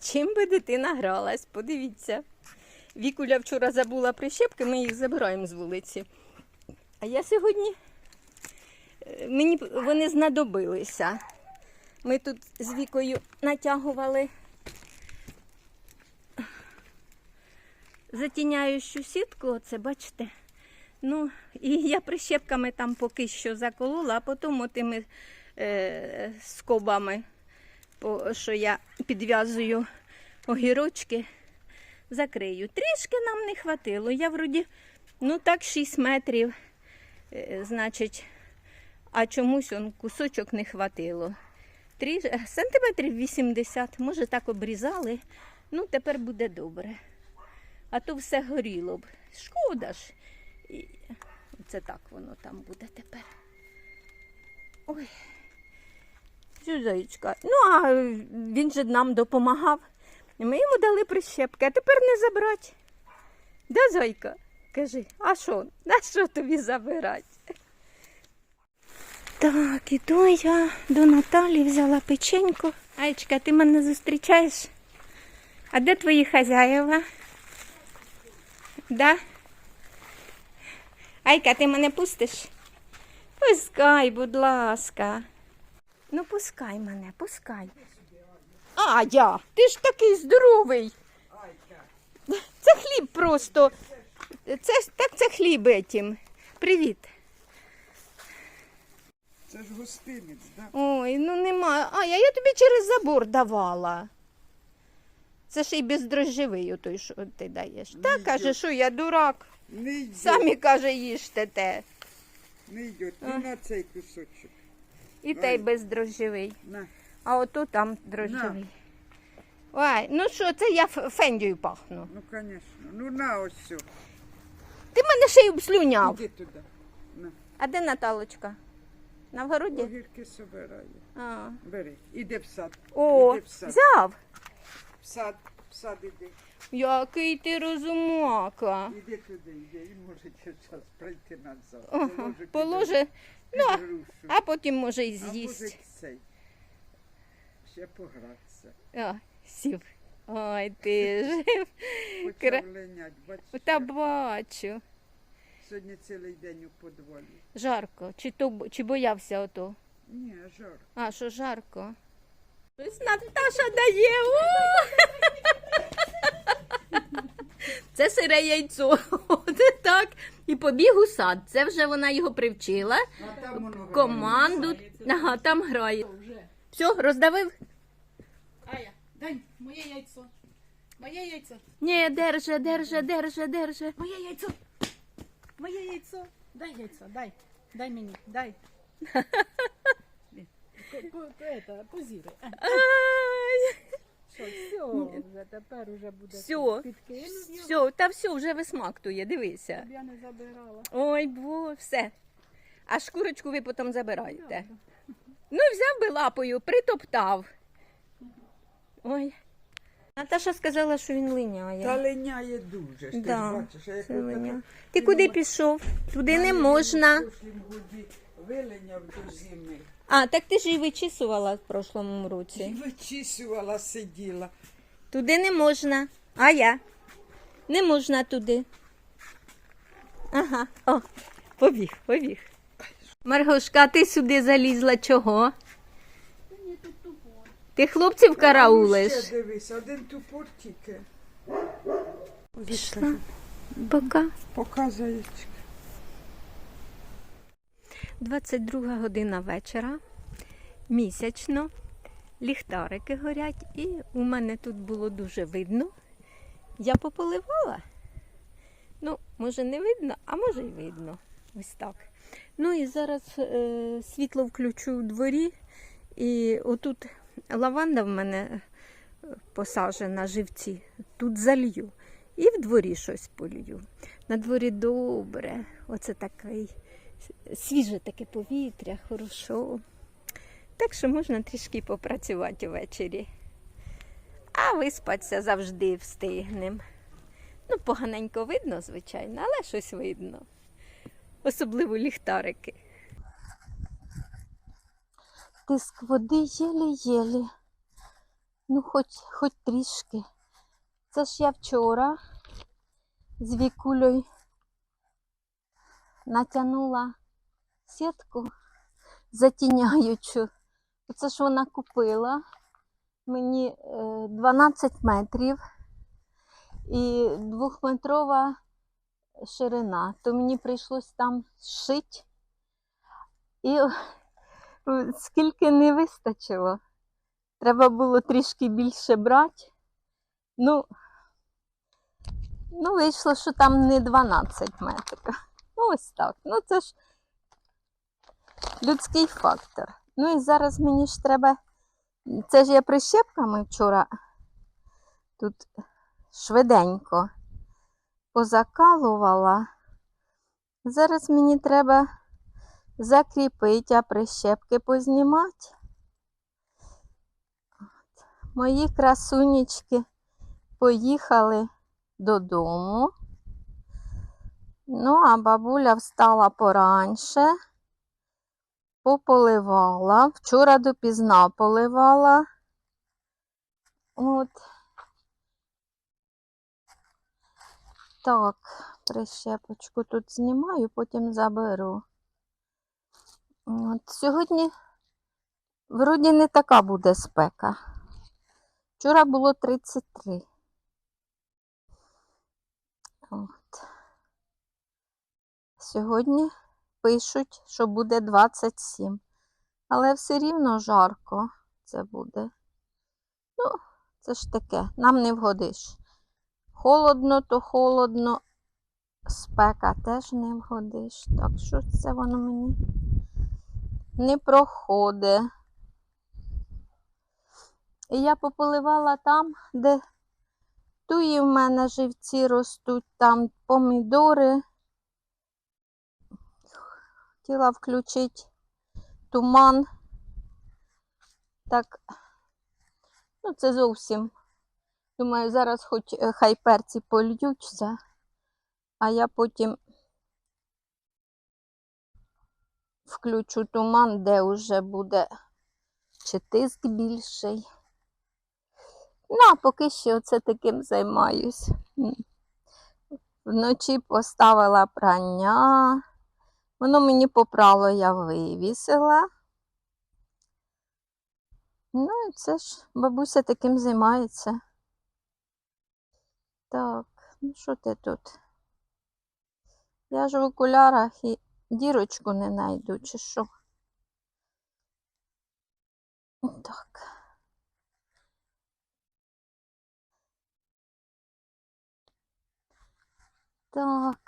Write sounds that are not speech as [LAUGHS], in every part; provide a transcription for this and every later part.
Чим би дитина гралась, подивіться. Вікуля вчора забула прищепки, ми їх забираємо з вулиці. А я сьогодні е, мені вони знадобилися. Ми тут з Вікою натягували затіняючу сітку, оце бачите. Ну, і я прищепками там поки що заколола, а потім тими е, скобами, що я підв'язую огірочки, закрию. Трішки нам не хватило. Я вроді, ну так, 6 метрів, е, значить, а чомусь он кусочок не. Тріш... е, Сантиметрів 80, може так обрізали. Ну, тепер буде добре. А то все горіло б. Шкода ж. І це так воно там буде тепер. Ой. Зюзаєчка. Ну, а він же нам допомагав. Ми йому дали прищепки, а тепер не забрати. Да, зайка? Кажи, а що? На що тобі забирати? Так, іду я до Наталі, взяла печеньку. Аєчка, ти мене зустрічаєш? А де твої хазяєва? Да? Айка, ти мене пустиш? Пускай, будь ласка. Ну, пускай мене, пускай. А, я, ти ж такий здоровий. Це хліб просто. Це, так це хліб етім. Привіт. Це ж гостинець, да? Ой, ну нема. А, я, я тобі через забор давала. Це ще й бездрожжевий той, що ти даєш. Та Ні, каже, що я дурак. Не йде, Самі каже, їжте те. не йде. Ну на цей кусочок. І той Ой. бездрожжевий. На. А ото там дрожжевий. Ой, ну що, це я фендію пахну. Ну, звісно. Ну на ось все. Ти мене ще й обслюняв. Іди туди. На. А де Наталочка? На вгороді? Огірки собирає. А. Бери. Іди в сад. О, Іди в сад. взяв. В сад. В сад іди. Який ти розумака. Іди туди, іди. І можете зараз прийти назад. Ага, Положи ну, а- а потім може і А може з'їсть. Ще погратися. А, сів. Ой, ти ж. Кра- Почав линять, бачиш? Та бачу. Сьогодні цілий день у подвалі. Жарко. Чи, то, чи боявся ото? Ні, жар. А, що жарко? Наташа дає. Це сире яйцо. [LAUGHS] От так. І побіг у сад. Це вже вона його привчила. А там воно Команду. Ага, там грає. Все, роздавив? Ая, дай моє яйцо. Моє яйцо. Ні, держи, держи, держи, держи. Моє яйцо. Моє яйцо. Дай яйцо, дай. Дай мені, дай. [LAUGHS] Ко- Що, все, вже тепер уже буде Всьо. його, все, та все, вже висмактує, дивися. щоб я не забирала. Ой, бо, все. А шкурочку ви потім забираєте. Ну, взяв би лапою, притоптав. Ой. Наташа сказала, що він линяє. Та линяє дуже. Ж, Да, ти ж бачиш, а як це линя. Ти куди пішов? Туди не можна. В прошлім годі вилиняв до зими. А, так ти ж і вичісувала в прошлому році. І вичісувала, сиділа. Туди не можна. А я? Не можна туди. Ага, о, побіг, побіг. Маргошка, ти сюди залізла чого? Ти хлопців караулиш? Ну ще дивись, один тупор тільки. Пішла. Пока. Показуєчка. 22 година вечора, місячно, ліхтарики горять, і у мене тут було дуже видно. Я пополивала. Ну, може, не видно, а може й видно. Ось так. Ну і зараз е, світло включу у дворі, і отут лаванда в мене е, посаджена живці. Тут залью. І в дворі щось полью. На дворі добре. Оце такий свіже таке повітря, хорошо. Так що можна трішки попрацювати ввечері. А виспатися завжди встигнем. Ну, поганенько видно, звичайно, але щось видно. Особливо ліхтарики. Тиск води єлі-єлі. Ну, хоч, хоч трішки. Це ж я вчора з вікулею натягнула сітку затіняючу. Оце ж вона купила мені е, 12 метрів і двохметрова ширина, то мені прийшлось там шити. І е, скільки не вистачило. Треба було трішки більше брати. Ну, ну вийшло, що там не 12 метрів. Ну, ось так. Ну, це ж людський фактор. Ну і зараз мені ж треба. Це ж я прищепками вчора тут швиденько позакалувала. Зараз мені треба закріпити, а прищепки познімати. Мої красунечки поїхали додому. Ну, а бабуля встала пораньше, пополивала. Вчора допізна поливала. От. Так, прищепочку тут знімаю, потім заберу. От, сьогодні вроді не така буде спека. Вчора було 33. От. Сьогодні пишуть, що буде 27. Але все рівно жарко це буде. Ну, це ж таке, нам не вгодиш. Холодно, то холодно, спека теж не вгодиш. Так що це воно мені не проходить. І я пополивала там, де туї в мене живці ростуть, там помідори. Хотіла включити туман. Так, ну це зовсім. Думаю, зараз хоч е, хай перці польються, а я потім включу туман, де вже буде чи тиск більший. Ну, а поки що це таким займаюсь. Вночі поставила прання. Воно мені попрало, я вивісила. Ну, і це ж бабуся таким займається. Так, ну що ти тут? Я ж в окулярах і дірочку не знайду, чи що. Так. Так.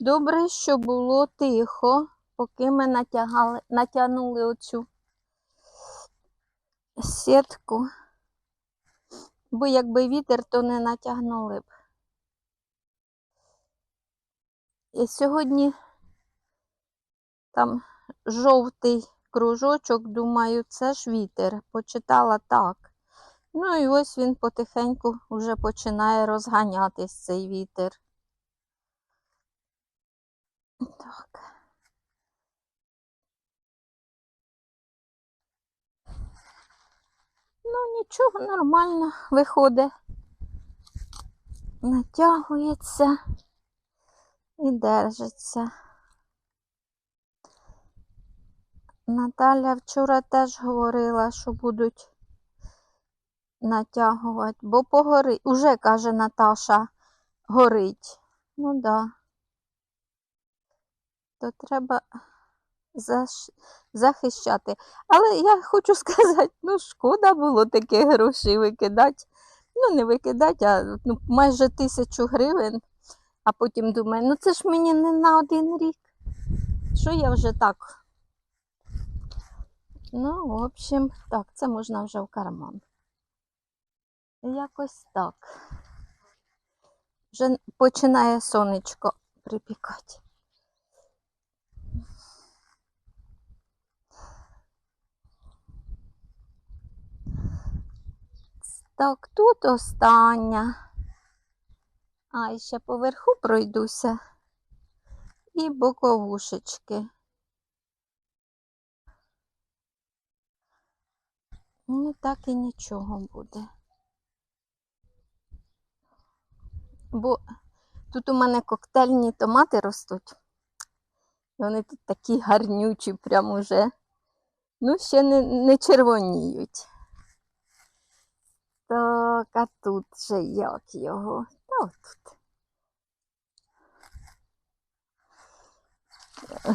Добре, що було тихо, поки ми натягали, натягнули оцю сітку. Бо якби вітер, то не натягнули б. І сьогодні там жовтий кружочок, думаю, це ж вітер. Почитала так. Ну і ось він потихеньку вже починає розганятись цей вітер. Так. Ну, нічого, нормально виходить. Натягується і держиться. Наталя вчора теж говорила, що будуть натягувати, бо погорить. Уже, каже Наташа, горить. Ну да. То треба захищати. Але я хочу [LAUGHS] сказати, ну шкода було такі гроші викидати. Ну, не викидати, а ну, майже тисячу гривень. А потім думаю, ну це ж мені не на один рік. Що я вже так? Ну, в общем, так, це можна вже в карман. Якось так. Вже починає сонечко припікати. Так, тут остання. А, і ще поверху пройдуся. І боковушечки. Ну, так і нічого буде. Бо тут у мене коктейльні томати ростуть. І вони тут такі гарнючі, прям уже. Ну, ще не, не червоніють. Так, а тут же як його? Та тут.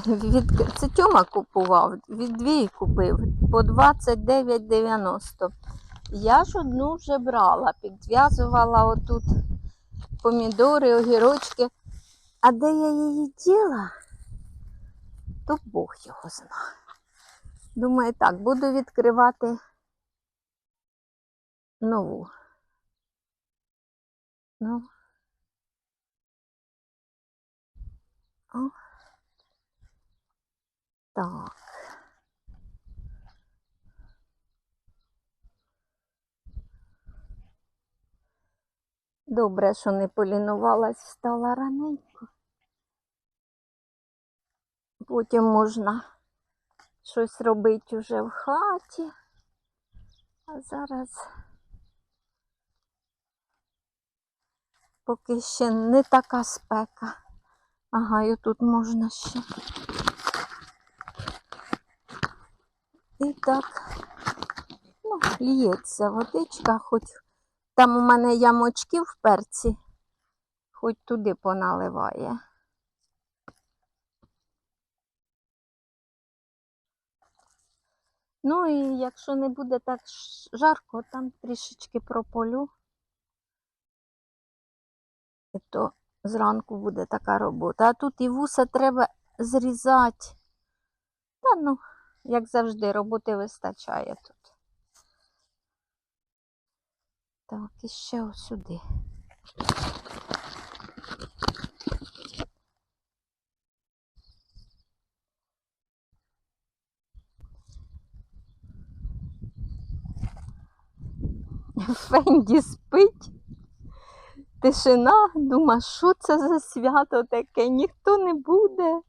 Від... Це Тьома купував, від дві купив по 29,90. Я ж одну вже брала, підв'язувала отут помідори, огірочки. А де я її діла, то Бог його знає. Думаю, так, буду відкривати нову. Ну. О. Так. Добре, що не полінувалась, встала раненько. Потім можна щось робити уже в хаті. А зараз поки ще не така спека. Ага, і тут можна ще. І так, ну, лється водичка, хоч там у мене ямочки в перці, хоч туди поналиває. Ну і якщо не буде так жарко, там трішечки прополю. То зранку буде така робота. А тут і вуса треба зрізати. Та ну, як завжди, роботи вистачає тут. Так, і ще ось сюди. Фенді спить. Тишина, дума, що це за свято таке? Ніхто не буде.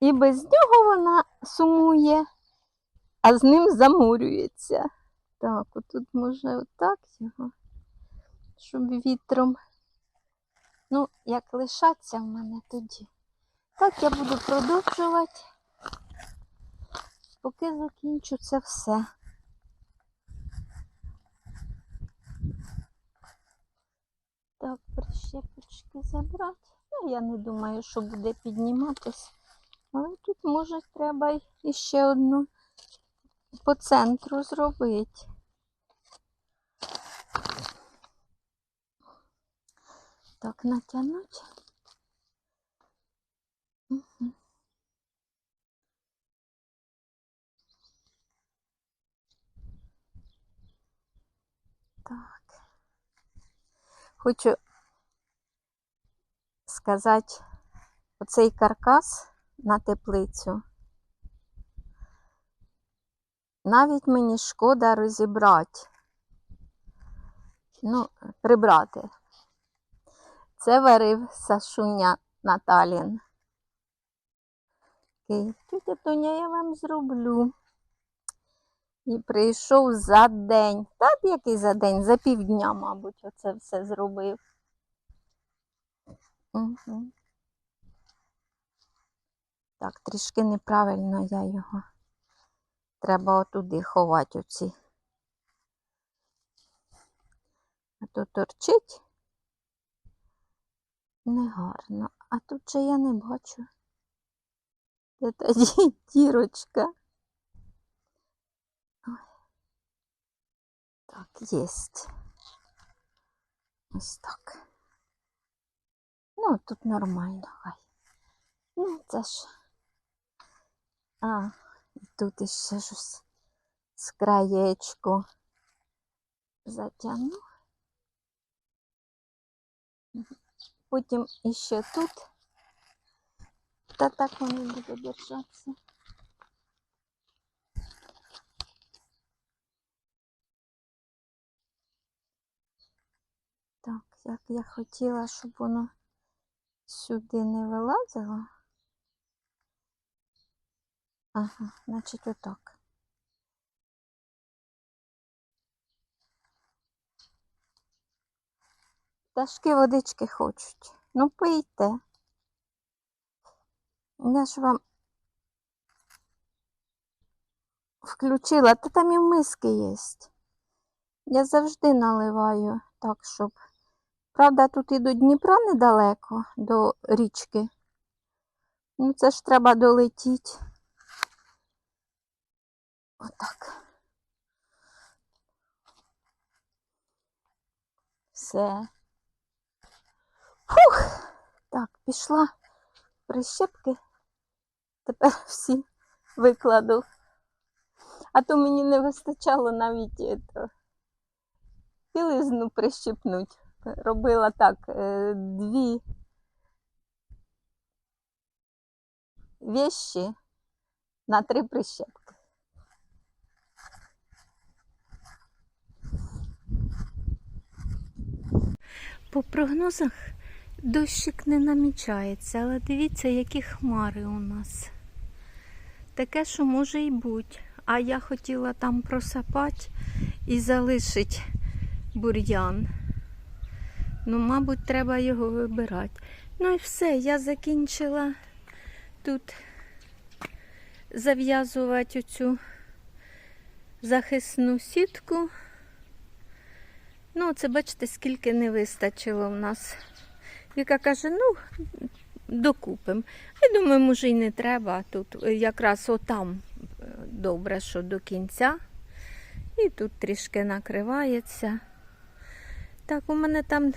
І без нього вона сумує, а з ним замурюється. Так, отут може отак його, щоб вітром. Ну, як лишаться в мене тоді. Так я буду продовжувати, поки закінчу це все. Так, прищепочки забрати. Ну, я не думаю, що буде підніматись. Але тут, може, треба іще одну по центру зробити. Так, натягнуть. Хочу сказати, оцей каркас на теплицю. Навіть мені шкода розібрати. Ну, прибрати. Це варив Сашуня Наталін. Тетя Тоня, я вам зроблю. І прийшов за день. Та б який за день, за півдня, мабуть, оце все зробив. Угу. Так, трішки неправильно я його. Треба отуди ховати оці. А то торчить негарно. А тут же я не бачу. Де та ді- [LAUGHS] дірочка? Так, єсть. Ось так. Ну, тут нормально, хай. Ну, це ж. А, і тут іще щось з краєчку затягну. Потім іще тут. Та так воно буде держатися. Так, я хотіла, щоб воно сюди не вилазило. Ага, значить отак. Пташки водички хочуть. Ну пийте. Я ж вам включила, та там і миски є. Я завжди наливаю так, щоб. Правда, тут і до Дніпра недалеко, до річки. Ну, це ж треба долетіти. Отак. Все. Фух. Так, пішла прищепки. Тепер всі викладу. А то мені не вистачало навіть білизну прищепнуть. Робила так е, дві вещі на три прищепки. По прогнозах дощик не намічається, але дивіться, які хмари у нас. Таке, що може і бути. А я хотіла там просапати і залишити бур'ян. Ну, мабуть, треба його вибирати. Ну і все, я закінчила тут зав'язувати оцю захисну сітку. Ну, це бачите, скільки не вистачило в нас. Віка каже, ну, докупимо. Я думаю, може, і не треба. Тут якраз отам добре, що до кінця. І тут трішки накривається. Так, у мене там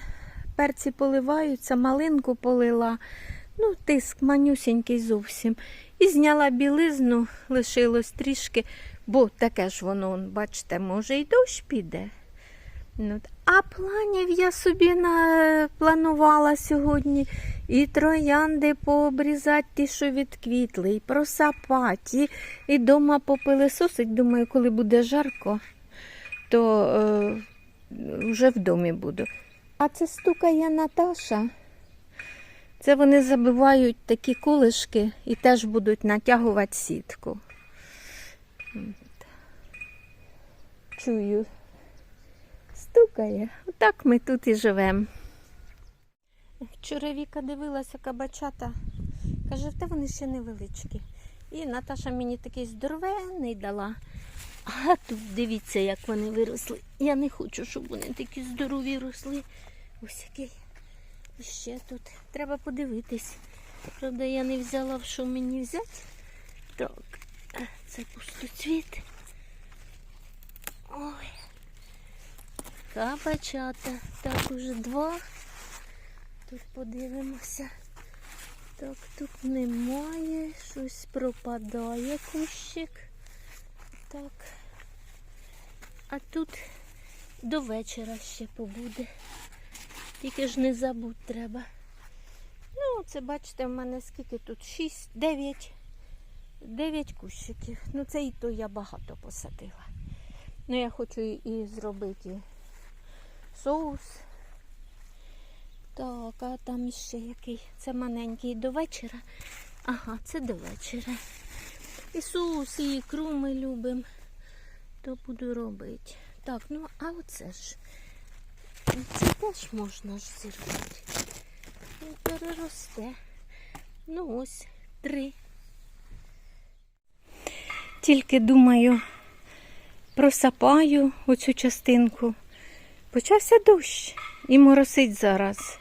перці поливаються, малинку полила. Ну, тиск манюсінький зовсім. І зняла білизну, лишилось трішки, бо таке ж воно, бачите, може і дощ піде. Ну, а планів я собі напланувала сьогодні і троянди пообрізати, ті, що відквітли, і просапати, і дома попилисосить. Думаю, коли буде жарко, то е, вже в домі буду. А це стукає Наташа. Це вони забивають такі кулишки і теж будуть натягувати сітку. Чую, стукає. Отак ми тут і живемо. Вчора Віка дивилася кабачата. Каже, та вони ще невеличкі. І Наташа мені такий здоровенний дала. А тут дивіться, як вони виросли. Я не хочу, щоб вони такі здорові росли. Ось який. Ще тут. Треба подивитись. Правда, я не взяла, що мені взяти. Так, це пустоцвіт. Ой. Кабачата. Так, уже два. Тут подивимося. Так, тут немає. Щось пропадає кущик. Так. А тут до вечора ще побуде. Тільки ж не забудь треба. Ну, це бачите, в мене скільки тут? 6, 9. 9 кущиків. Ну, це і то я багато посадила. Ну, я хочу і- зробити соус. Так, а там іще який. Це маленький до вечора. Ага, це до вечора. І соус, і ікру ми любимо. То буду робити. Так, ну а оце ж. Це теж можна ж зірвати. Він переросте. Ну ось, три. Тільки думаю, просапаю оцю частинку. Почався дощ і моросить зараз.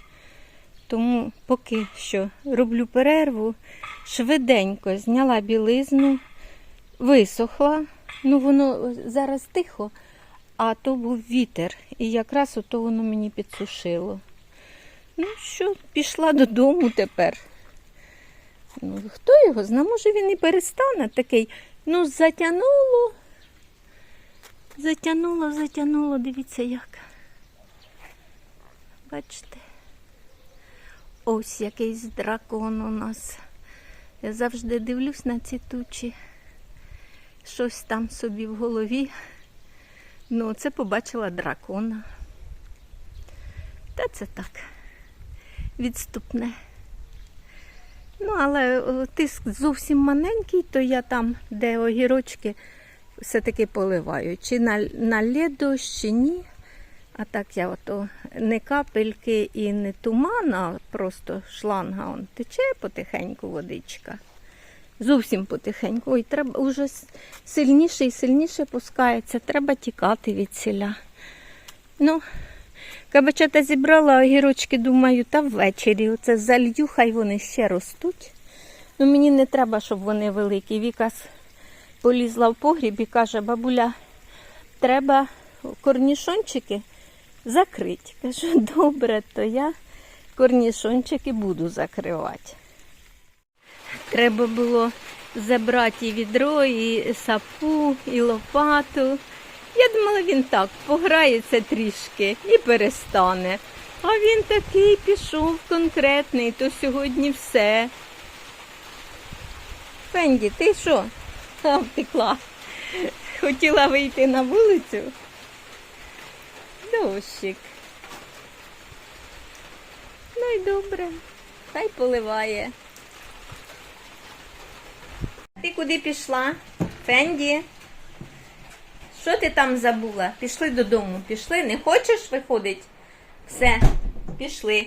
Тому поки що роблю перерву, швиденько зняла білизну, висохла. Ну, воно зараз тихо, а то був вітер, і якраз ото воно мені підсушило. Ну що, пішла додому тепер. Ну, хто його знає, може він і перестане такий. Ну, затягнуло. Затягнуло, затягнуло, дивіться як. Бачите? Ось якийсь дракон у нас. Я завжди дивлюсь на ці тучі. Щось там собі в голові. Ну, це побачила дракона. Та це так. Відступне. Ну, але тиск зовсім маленький, то я там, де огірочки, все-таки поливаю. Чи на, на лє чи ні. А так я ото не капельки і не туман, а просто шланга он тече потихеньку водичка. Зовсім потихеньку. Ой, треба уже сильніше і сильніше пускається. Треба тікати від селя. Ну, кабачата зібрала, огірочки, думаю, та ввечері оце залью, хай вони ще ростуть. Ну, мені не треба, щоб вони великі. Віка полізла в погріб і каже, бабуля, треба корнішончики закрити. Кажу, добре, то я корнішончики буду закривати. Треба було забрати і відро, і сапу, і лопату. Я думала, він так пограється трішки і перестане. А він такий пішов конкретний, то сьогодні все. Фенді, ти що? А, втекла. Хотіла вийти на вулицю. Дощик. Ну й добре, хай поливає. Ти куди пішла? Фенді? Що ти там забула? Пішли додому, пішли. Не хочеш виходити? Все, пішли.